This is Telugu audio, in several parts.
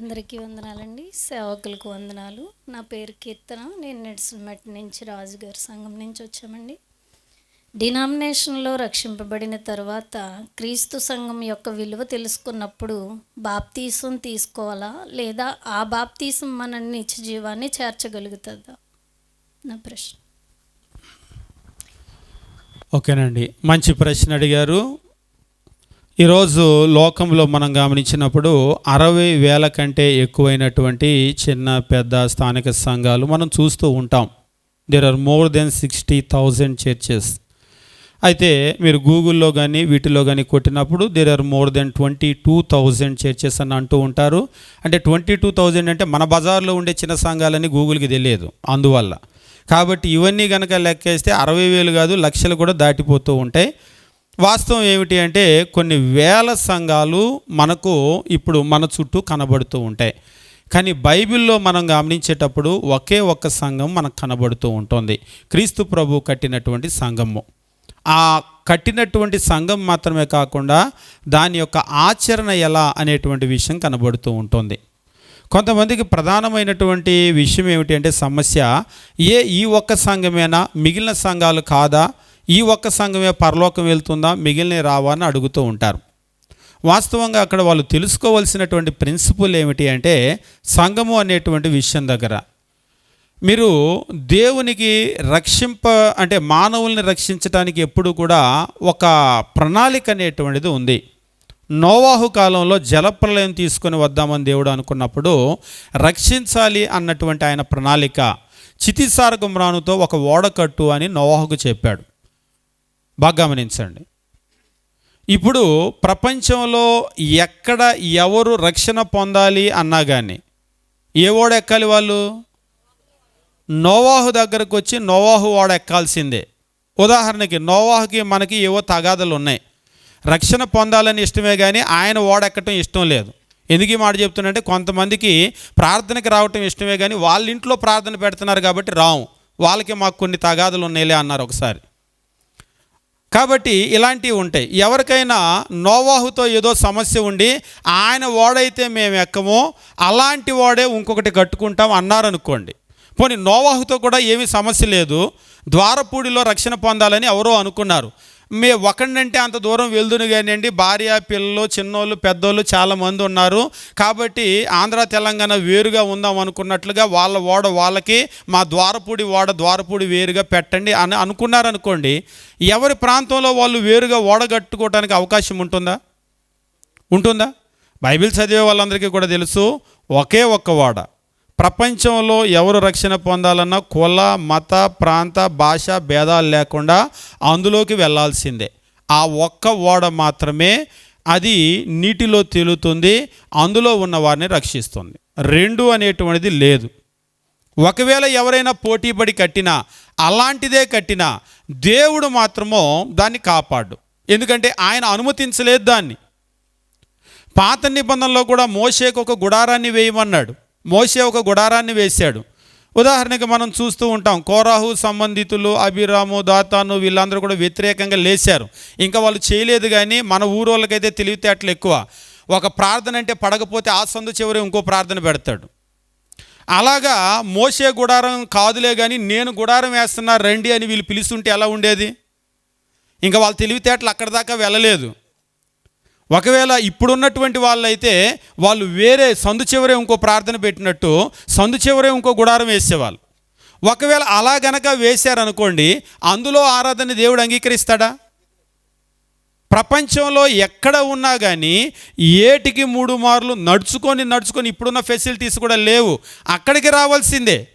అందరికీ వందనాలండి. సేవకులకు వందనాలు. నా పేరు కీర్తన. నేను నెడ్సల్మెట్ నుంచి రాజుగారి సంఘం నుంచి వచ్చామండి. డినామినేషన్లో రక్షింపబడిన తర్వాత క్రీస్తు సంఘం యొక్క విలువ తెలుసుకున్నప్పుడు బాప్తీసం తీసుకోవాలా? లేదా ఆ బాప్తీసం మన నిత్య జీవాన్ని చేర్చగలుగుతుందా? నా ప్రశ్న. ఓకేనండి. మంచి ప్రశ్న అడిగారు. ఈరోజు లోకంలో మనం గమనించినప్పుడు అరవై వేల కంటే ఎక్కువైనటువంటి చిన్న పెద్ద స్థానిక సంఘాలు మనం చూస్తూ ఉంటాం. There are more than sixty thousand churches అయితే మీరు గూగుల్లో కానీ వీటిలో కానీ కొట్టినప్పుడు there are more than twenty two thousand churches అని అంటూ ఉంటారు. అంటే ట్వంటీ టూ థౌజండ్ అంటే మన బజార్లో ఉండే చిన్న సంఘాలని గూగుల్కి తెలియదు. అందువల్ల. కాబట్టి ఇవన్నీ కనుక లెక్కేస్తే అరవై వేలు కాదు లక్షలు కూడా దాటిపోతూ ఉంటాయి. వాస్తవం ఏమిటి అంటే కొన్ని వేల సంఘాలు మనకు ఇప్పుడు మన చుట్టూ కనబడుతూ ఉంటాయి. కానీ బైబిల్లో మనం గమనించేటప్పుడు ఒకే ఒక్క సంఘం మనకు కనబడుతూ ఉంటుంది. క్రీస్తు ప్రభు కట్టినటువంటి సంఘము. ఆ కట్టినటువంటి సంఘం మాత్రమే కాకుండా దాని యొక్క ఆచరణ ఎలా అనేటువంటి విషయం కనబడుతూ ఉంటుంది. కొంతమందికి ప్రధానమైనటువంటి విషయం ఏమిటి అంటే సమస్య ఏ ఈ ఒక్క సంఘమేనా మిగిలిన సంఘాలు కాదా ఈ ఒక్క సంఘమే పరలోకం వెళ్తుందా? మిగిలిన రావా అని అడుగుతూ ఉంటారు. వాస్తవంగా అక్కడ వాళ్ళు తెలుసుకోవాల్సినటువంటి ప్రిన్సిపల్ ఏమిటి అంటే సంఘము అనేటువంటి విషయం దగ్గర. మీరు దేవునికి రక్షింప అంటే మానవుల్ని రక్షించడానికి ఎప్పుడు కూడా ఒక ప్రణాళిక అనేటువంటిది ఉంది. నోవాహు కాలంలో జలప్రలయం తీసుకొని వద్దామని దేవుడు అనుకున్నప్పుడు రక్షించాలి అన్నటువంటి ఆయన ప్రణాళిక చితిసార గుమ్రానుతో ఒక ఓడకట్టు అని నోవాహుకు చెప్పాడు. బాగా గమనించండి. ఇప్పుడు ప్రపంచంలో ఎక్కడ ఎవరు రక్షణ పొందాలి అన్నా కానీ ఏ ఓడ ఎక్కాలి వాళ్ళు? నోవాహు దగ్గరకు వచ్చి నోవాహు ఓడ ఎక్కాల్సిందే. ఉదాహరణకి నోవాహుకి మనకి ఏవో తగాదలు ఉన్నాయి. రక్షణ పొందాలని ఇష్టమే కానీ ఆయన ఓడెక్కటం ఇష్టం లేదు. ఎందుకు ఈ మాట చెప్తున్నంటే కొంతమందికి ప్రార్థనకి రావటం ఇష్టమే కానీ వాళ్ళ ఇంట్లో ప్రార్థన పెడుతున్నారు కాబట్టి రావు. వాళ్ళకి మాకు కొన్ని తగాదులు ఉన్నాయిలే అన్నారు ఒకసారి. కాబట్టి ఇలాంటివి ఉంటాయి. ఎవరికైనా నోవాహుతో ఏదో సమస్య ఉండి ఆయన వాడైతే మేము ఎక్కమో అలాంటి వాడే ఇంకొకటి కట్టుకుంటాం అన్నారనుకోండి. పోనీ నోవాహుతో కూడా ఏమీ సమస్య లేదు. ద్వారపూడిలో రక్షణ పొందాలని ఎవరో అనుకున్నారు. మే ఒకడినంటే అంత దూరం వెళ్దును కానివ్వండి భార్య పిల్లలు చిన్నోళ్ళు పెద్దోళ్ళు చాలామంది ఉన్నారు. కాబట్టి ఆంధ్ర తెలంగాణ వేరుగా ఉందాం అనుకున్నట్లుగా వాళ్ళ ఓడ వాళ్ళకి మా ద్వారపూడి ఓడ ద్వారపూడి వేరుగా పెట్టండి అని అనుకున్నారనుకోండి ఎవరి ప్రాంతంలో వాళ్ళు వేరుగా ఓడగట్టుకోవడానికి అవకాశం ఉంటుందా? ఉంటుందా? బైబిల్ చదివే వాళ్ళందరికీ కూడా తెలుసు ఒకే ఒక్క ఓడ. ప్రపంచంలో ఎవరు రక్షణ పొందాలన్నా కుల మత ప్రాంత భాష భేదాలు లేకుండా అందులోకి వెళ్ళాల్సిందే ఆ ఒక్క ఓడ మాత్రమే అది నీటిలో తేలుతుంది అందులో ఉన్న వారిని రక్షిస్తుంది. రెండు అనేటువంటిది లేదు. ఒకవేళ ఎవరైనా పోటీపడి కట్టినా అలాంటిదే కట్టినా దేవుడు మాత్రమో దాన్ని కాపాడు. ఎందుకంటే ఆయన అనుమతించలేదు దాన్ని. పాత నిబంధనలో కూడా మోషేకు ఒక గుడారాన్ని వేయమన్నాడు. మోసే ఒక గుడారాన్ని వేశాడు. ఉదాహరణకి మనం చూస్తూ ఉంటాం కోరాహు సంబంధితులు అభిరాము దాతాను వీళ్ళందరూ కూడా వ్యతిరేకంగా లేచారు. ఇంకా వాళ్ళు చేయలేదు కానీ మన ఊరు వాళ్ళకైతే తెలివితేటలు ఎక్కువ. ఒక ప్రార్థన అంటే పడకపోతే ఆ సందు చివరి ఇంకో ప్రార్థన పెడతాడు. అలాగా మోసే గుడారం కాదులే కానీ నేను గుడారం వేస్తున్నా రండి అని వీళ్ళు పిలుస్తుంటే ఎలా ఉండేది? ఇంకా వాళ్ళ తెలివితేటలు అక్కడి దాకా వెళ్ళలేదు. ఒకవేళ ఇప్పుడున్నటువంటి వాళ్ళైతే వాళ్ళు వేరే సందు చివరే ఇంకో ప్రార్థన పెట్టినట్టు సందు చివరే ఇంకో గుడారం వేసేవాళ్ళు. ఒకవేళ అలా గనక వేశారనుకోండి అందులో ఆరాధన దేవుడు అంగీకరిస్తాడా? ప్రపంచంలో ఎక్కడ ఉన్నా కానీ ఏటికి మూడు మార్లు నడుచుకొని నడుచుకొని ఇప్పుడున్న ఫెసిలిటీస్ కూడా లేవు. అక్కడికి రావాల్సిందే.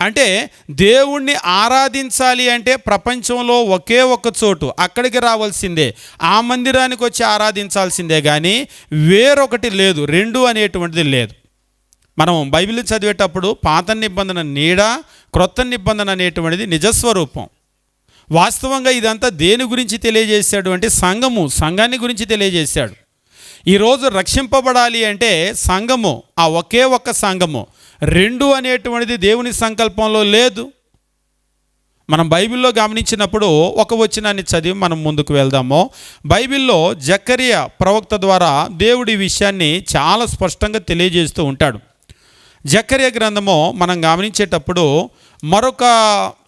అంటే దేవుణ్ణి ఆరాధించాలి అంటే ప్రపంచంలో ఒకే ఒక్క చోటు అక్కడికి రావాల్సిందే. ఆ మందిరానికి వచ్చి ఆరాధించాల్సిందే కానీ వేరొకటి లేదు రెండు అనేటువంటిది లేదు. మనం బైబిల్ చదివేటప్పుడు పాత నిబంధన నీడ క్రొత్త నిబంధన అనేటువంటిది నిజస్వరూపం. వాస్తవంగా ఇదంతా దేని గురించి తెలియజేశాడు అంటే సంఘము సంఘాన్ని గురించి తెలియజేశాడు. ఈరోజు రక్షింపబడాలి అంటే సంఘము ఆ ఒకే ఒక్క సంఘము. రెండు అనేటువంటిది దేవుని సంకల్పంలో లేదు. మనం బైబిల్లో గమనించినప్పుడు ఒక వచనాన్ని చదివి మనం ముందుకు వెళ్దాము. బైబిల్లో జకరియ ప్రవక్త ద్వారా దేవుడి విషయాన్ని చాలా స్పష్టంగా తెలియజేస్తూ ఉంటాడు. జకరియ గ్రంథము మనం గమనించేటప్పుడు మరొక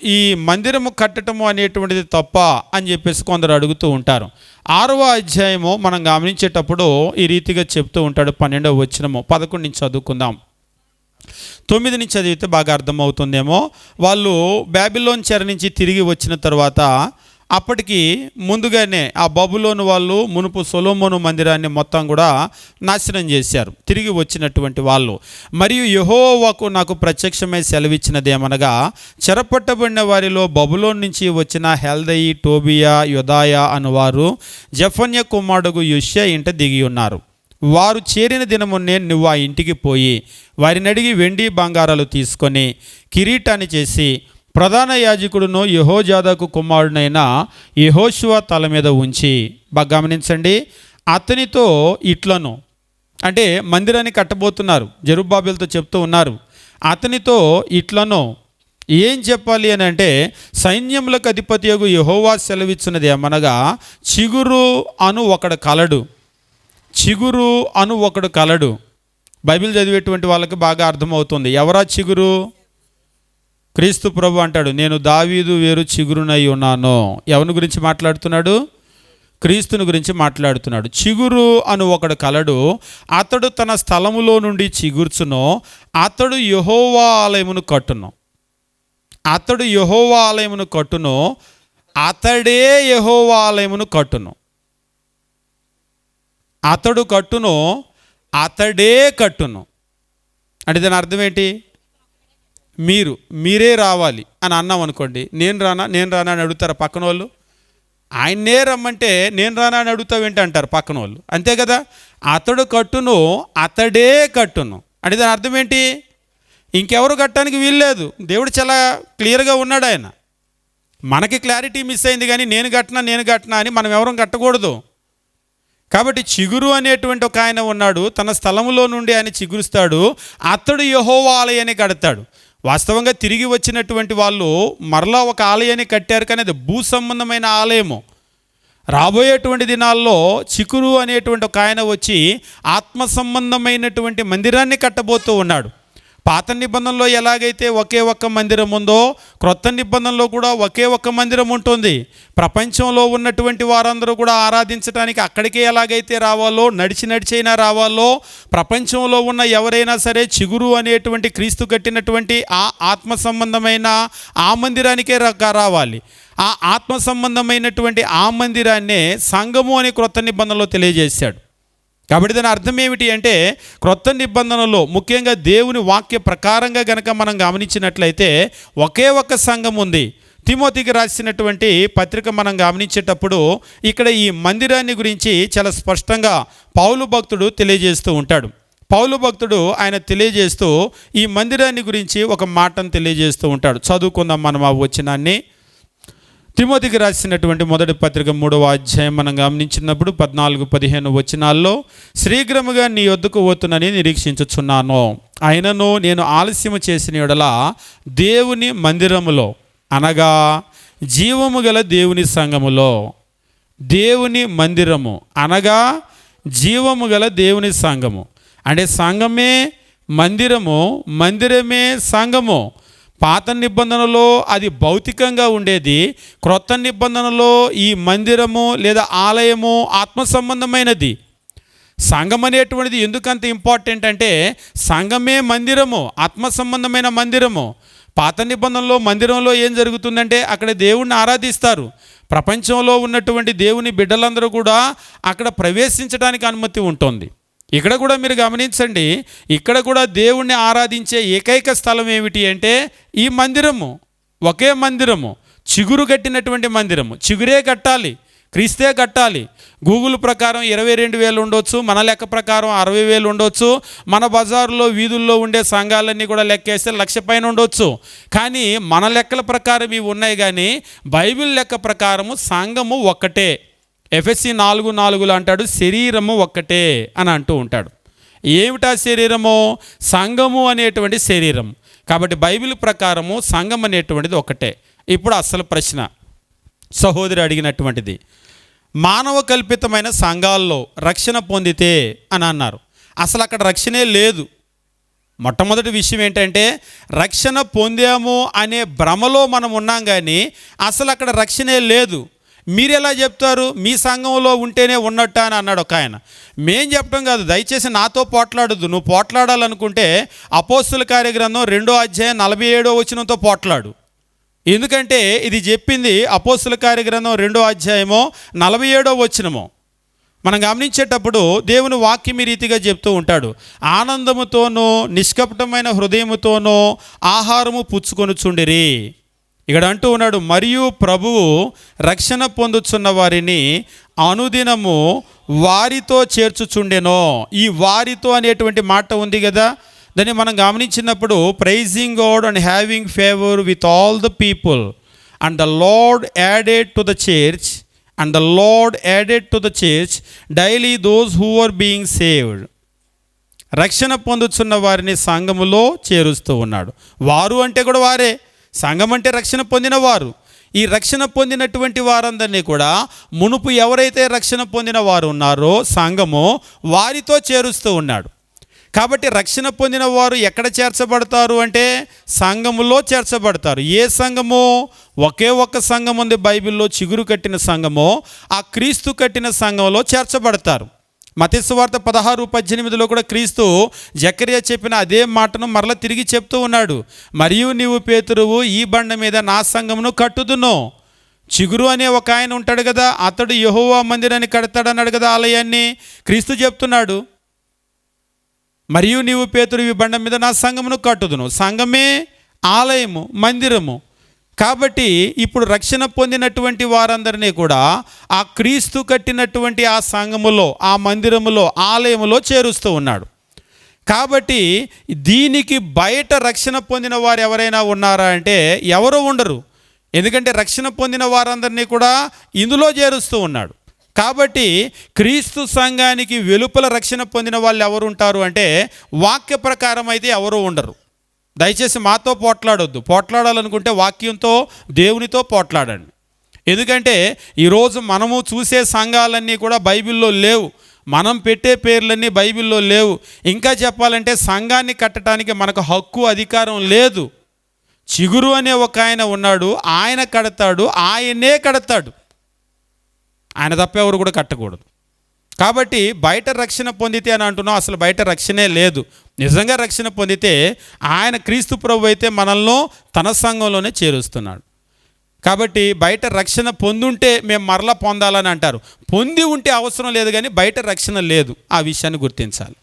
ఈ మందిరము కట్టడము అనేటువంటిది తప్ప అని చెప్పేసి కొందరు అడుగుతూ ఉంటారు. ఆరవ అధ్యాయము మనం గమనించేటప్పుడు ఈ రీతిగా చెప్తూ ఉంటాడు పన్నెండవ వచ్చినము పదకొండు నుంచి చదువుకుందాం. తొమ్మిది నుంచి చదివితే బాగా అర్థమవుతుందేమో. వాళ్ళు బ్యాబిలోన్ చెర నుంచి తిరిగి వచ్చిన తర్వాత అప్పటికి ముందుగానే ఆ బబులోని వాళ్ళు మునుపు సొలోమోను మందిరాన్ని మొత్తం కూడా నాశనం చేశారు. తిరిగి వచ్చినటువంటి వాళ్ళు. మరియు యహోవాకు నాకు ప్రత్యక్షమై సెలవిచ్చినదేమనగా చెరపట్టబడిన వారిలో బబులోన్ నుంచి వచ్చిన హెల్దయి టోబియా యుదాయా అనువారు జఫన్య కుమారుడు యుష్య ఇంట దిగి ఉన్నారు. వారు చేరిన దినమునే నువ్వు ఆ ఇంటికి పోయి వారిని అడిగి వెండి బంగారాలు తీసుకొని కిరీటాన్ని చేసి ప్రధాన యాజకుడును యహోజాదకు కుమారుడైన యహోశివ తల మీద ఉంచి బాగా గమనించండి అతనితో ఇట్లను అంటే మందిరాన్ని కట్టబోతున్నారు జరుబాబులతో చెప్తూ ఉన్నారు. అతనితో ఇట్లను ఏం చెప్పాలి అని అంటే సైన్యములకు అధిపతి యగు యహోవా సెలవిచ్చినది ఏమనగా చిగురు అను ఒకడు కలడు చిగురు అను ఒకడు కలడు. బైబిల్ చదివేటువంటి వాళ్ళకి బాగా అర్థమవుతుంది. ఎవరా చిగురు? క్రీస్తు ప్రభు అంటాడు నేను దావీదు వేరు చిగురునై ఉన్నాను. ఎవరి గురించి మాట్లాడుతున్నాడు? క్రీస్తుని గురించి మాట్లాడుతున్నాడు. చిగురు అను ఒకడు కలడు అతడు తన స్థలములో నుండి చిగుర్చును అతడు యహోవా ఆలయమును కట్టును. అతడు యహోవా ఆలయమును కట్టును అతడే యహోవా ఆలయమును కట్టును. అతడు కట్టును అతడే కట్టును. అంటే దాని అర్థం ఏంటి? మీరు మీరే రావాలి అని అన్నాం అనుకోండి నేను రానా నేను రానా అని అడుగుతారా పక్కన వాళ్ళు? ఆయన్నే రమ్మంటే నేను రానా అని అడుగుతావేంటి అంటారు పక్కన వాళ్ళు. అంతే కదా? అతడు కట్టును అతడే కట్టును. అంటే దాని అర్థం ఏంటి? ఇంకెవరు కట్టడానికి వీల్లేదు దేవుడు చాలా క్లియర్గా ఉన్నాడు ఆయన. మనకి క్లారిటీ మిస్ అయింది కానీ నేను కట్టినా నేను కట్టినా అని మనం ఎవరం కట్టకూడదు. కాబట్టి చిగురు అనేటువంటి ఒక ఆయన ఉన్నాడు. తన స్థలంలో నుండి ఆయన చిగురుస్తాడు. అతడు యహోవాలయని ఆలయాన్ని కడతాడు. వాస్తవంగా తిరిగి వచ్చినటువంటి వాళ్ళు మరలా ఒక ఆలయాన్ని కట్టారు కానీ అది భూ సంబంధమైన ఆలయము. రాబోయేటువంటి దినాల్లో చికురు అనేటువంటి ఒక ఆయన వచ్చి ఆత్మ సంబంధమైనటువంటి మందిరాన్ని కట్టబోతూ ఉన్నాడు. పాత నిబంధనలో ఎలాగైతే ఒకే ఒక్క మందిరం ఉందో క్రొత్త నిబంధనలో కూడా ఒకే ఒక్క మందిరం ఉంటుంది. ప్రపంచంలో ఉన్నటువంటి వారందరూ కూడా ఆరాధించడానికి అక్కడికే ఎలాగైతే రావాలో నడిచి నడిచైనా రావాలో ప్రపంచంలో ఉన్న ఎవరైనా సరే చిగురు అనేటువంటి క్రీస్తు కట్టినటువంటి ఆ ఆత్మ సంబంధమైన ఆ మందిరానికే రావాలి. ఆ ఆత్మ సంబంధమైనటువంటి ఆ మందిరాన్నే సంఘము అని క్రొత్త నిబంధనలో తెలియజేశాడు. కాబట్టి దాని అర్థం ఏమిటి అంటే క్రొత్త నిబంధనలో ముఖ్యంగా దేవుని వాక్య ప్రకారంగా గనక మనం గమనించినట్లయితే ఒకే ఒక్క సంఘం ఉంది. తిమోతికి రాసినటువంటి పత్రిక మనం గమనించేటప్పుడు ఇక్కడ ఈ మందిరాన్ని గురించి చాలా స్పష్టంగా పౌలు భక్తుడు తెలియజేస్తూ ఉంటాడు. పౌలు భక్తుడు ఆయన తెలియజేస్తూ ఈ మందిరాన్ని గురించి ఒక మాటను తెలియజేస్తూ ఉంటాడు. చదువుకుందాం మనం ఆ వచ్చినాన్ని తిమోతికి రాసినటువంటి మొదటి పత్రిక మూడవ అధ్యాయం మనం గమనించినప్పుడు పద్నాలుగు పదిహేను వచనాల్లో శ్రీగ్రముగా నీ వద్దకు పోతున్నని నిరీక్షించుచున్నాను. ఆయనను నేను ఆలస్యము చేసిన యెడల దేవుని మందిరములో అనగా జీవము గల దేవుని సంఘములో దేవుని మందిరము అనగా జీవము గల దేవుని సంఘము. అంటే సంఘమే మందిరము మందిరమే సంఘము. పాత నిబంధనలో అది భౌతికంగా ఉండేది. క్రొత్త నిబంధనలో ఈ మందిరము లేదా ఆలయము ఆత్మ సంబంధమైనది. సంఘం అనేటువంటిది ఎందుకంత ఇంపార్టెంట్ అంటే సంఘమే మందిరము ఆత్మ సంబంధమైన మందిరము. పాత నిబంధనలో మందిరంలో ఏం జరుగుతుందంటే అక్కడ దేవుణ్ణి ఆరాధిస్తారు. ప్రపంచంలో ఉన్నటువంటి దేవుని బిడ్డలందరూ కూడా అక్కడ ప్రవేశించడానికి అనుమతి ఉంటుంది. ఇక్కడ కూడా మీరు గమనించండి ఇక్కడ కూడా దేవుణ్ణి ఆరాధించే ఏకైక స్థలం ఏమిటి అంటే ఈ మందిరము ఒకే మందిరము చిగురు కట్టినటువంటి మందిరము. చిగురే కట్టాలి క్రీస్తే కట్టాలి. గూగుల్ ప్రకారం ఇరవై రెండు వేలు ఉండొచ్చు మన లెక్క ప్రకారం అరవై వేలు ఉండొచ్చు మన బజారులో వీధుల్లో ఉండే సంఘాలన్నీ కూడా లెక్కేస్తే లక్ష పైన ఉండొచ్చు. కానీ మన లెక్కల ప్రకారం ఇవి ఉన్నాయి కానీ బైబిల్ లెక్క ప్రకారము సంఘము ఒక్కటే. ఎఫ్ఎస్సి నాలుగు నాలుగులో అంటాడు శరీరము ఒక్కటే అని అంటూ ఉంటాడు. ఏమిటా శరీరము? సంఘము అనేటువంటి శరీరం. కాబట్టి బైబిల్ ప్రకారము సంఘం అనేటువంటిది ఒకటే ఇప్పుడు అసలు ప్రశ్న. సహోదరి అడిగినటువంటిది మానవ కల్పితమైన సంఘాల్లో రక్షణ పొందితే అని అన్నారు. అసలు అక్కడ రక్షణే లేదు. మొట్టమొదటి విషయం ఏంటంటే రక్షణ పొందాము అనే భ్రమలో మనం ఉన్నాం కానీ అసలు అక్కడ రక్షణే లేదు. మీరు ఎలా చెప్తారు? మీ సంఘంలో ఉంటేనే ఉన్నట్టు అని అన్నాడు ఒక ఆయన. మేం చెప్పడం కాదు దయచేసి నాతో పోట్లాడద్దు. నువ్వు పోట్లాడాలనుకుంటే అపోస్తుల కార్యగ్రంథం రెండో అధ్యాయం నలభై ఏడో వచనంతో పోట్లాడు. ఎందుకంటే ఇది చెప్పింది అపోస్తుల కార్యగ్రంథం రెండో అధ్యాయమో నలభై ఏడో వచనమో. మనం గమనించేటప్పుడు దేవుని వాక్యం ఈ రీతిగా చెప్తూ ఉంటాడు. ఆనందముతోనూ నిష్కపటమైన హృదయముతోనూ ఆహారము పుచ్చుకొనుచుండిరి. ఇక్కడ అంటూ ఉన్నాడు మరియు ప్రభువు రక్షణ పొందుచున్న వారిని అనుదినము వారితో చేర్చుచుండెనో. ఈ వారితో అనేటువంటి మాట ఉంది కదా? దాన్ని మనం గమనించినప్పుడు praising God and having favour with all the people and the Lord added to the church and the Lord added to the church daily those who are being saved రక్షణ పొందుతున్న వారిని సంఘములో చేరుస్తూ ఉన్నాడు. వారు అంటే కూడా వారే. సంఘం అంటే రక్షణ పొందినవారు. ఈ రక్షణ పొందినటువంటి వారందరినీ కూడా మునుపు ఎవరైతే రక్షణ పొందిన వారు ఉన్నారో సంఘము వారితో చేరుస్తూ ఉన్నాడు. కాబట్టి రక్షణ పొందిన వారు ఎక్కడ చేర్చబడతారు అంటే సంఘములో చేర్చబడతారు. ఏ సంఘము? ఒకే ఒక్క సంఘం ఉంది బైబిల్లో చిగురు కట్టిన సంఘము. ఆ క్రీస్తు కట్టిన సంఘంలో చేర్చబడతారు. మతిస్వార్త పదహారు పద్దెనిమిదిలో కూడా క్రీస్తు జకరియా చెప్పిన అదే మాటను మరల తిరిగి చెప్తూ ఉన్నాడు. మరియు నీవు పేతురువు ఈ బండ మీద నా సంఘమును కట్టుదును. చిగురు అనే ఒక ఆయన ఉంటాడు కదా అతడు యహోవా మందిరాన్ని కడతాడన్నాడు కదా ఆలయాన్ని. క్రీస్తు చెప్తున్నాడు మరియు నీవు పేతురు ఈ బండ మీద నా సంఘమును కట్టుదును. సంఘమే ఆలయము మందిరము కాబట్టి ఇప్పుడు రక్షణ పొందినటువంటి వారందరినీ కూడా ఆ క్రీస్తు కట్టినటువంటి ఆ సంఘములో ఆ మందిరములో ఆలయములో చేరుస్తూ ఉన్నాడు. కాబట్టి దీనికి బయట రక్షణ పొందిన వారు ఎవరైనా ఉన్నారా అంటే ఎవరు ఉండరు. ఎందుకంటే రక్షణ పొందిన వారందరినీ కూడా ఇందులో చేరుస్తూ ఉన్నాడు. కాబట్టి క్రీస్తు సంఘానికి వెలుపల రక్షణ పొందిన వాళ్ళు ఎవరు ఉంటారు అంటే వాక్య ప్రకారం అయితే ఎవరు ఉండరు. దయచేసి మాతో పోట్లాడొద్దు. పోట్లాడాలనుకుంటే వాక్యంతో దేవునితో పోట్లాడండి. ఎందుకంటే ఈరోజు మనము చూసే సంఘాలన్నీ కూడా బైబిల్లో లేవు. మనం పెట్టే పేర్లన్నీ బైబిల్లో లేవు. ఇంకా చెప్పాలంటే సంఘాన్ని కట్టడానికి మనకు హక్కు అధికారం లేదు. చిగురు అనే ఒక ఆయన ఉన్నాడు. ఆయన కడతాడు. ఆయనే కడతాడు. ఆయన తప్ప ఎవరు కూడా కట్టకూడదు. కాబట్టి బయట రక్షణ పొందితే అని అంటున్నాం అసలు బయట రక్షణే లేదు. నిజంగా రక్షణ పొందితే ఆయన క్రీస్తు ప్రభు అయితే మనల్ని తన సంఘంలోనే చేరుస్తున్నాడు. కాబట్టి బయట రక్షణ పొందుంటే మేము మరలా పొందాలని అంటారు. పొంది ఉంటే అవసరం లేదు కానీ బయట రక్షణ లేదు. ఆ విషయాన్ని గుర్తించాలి.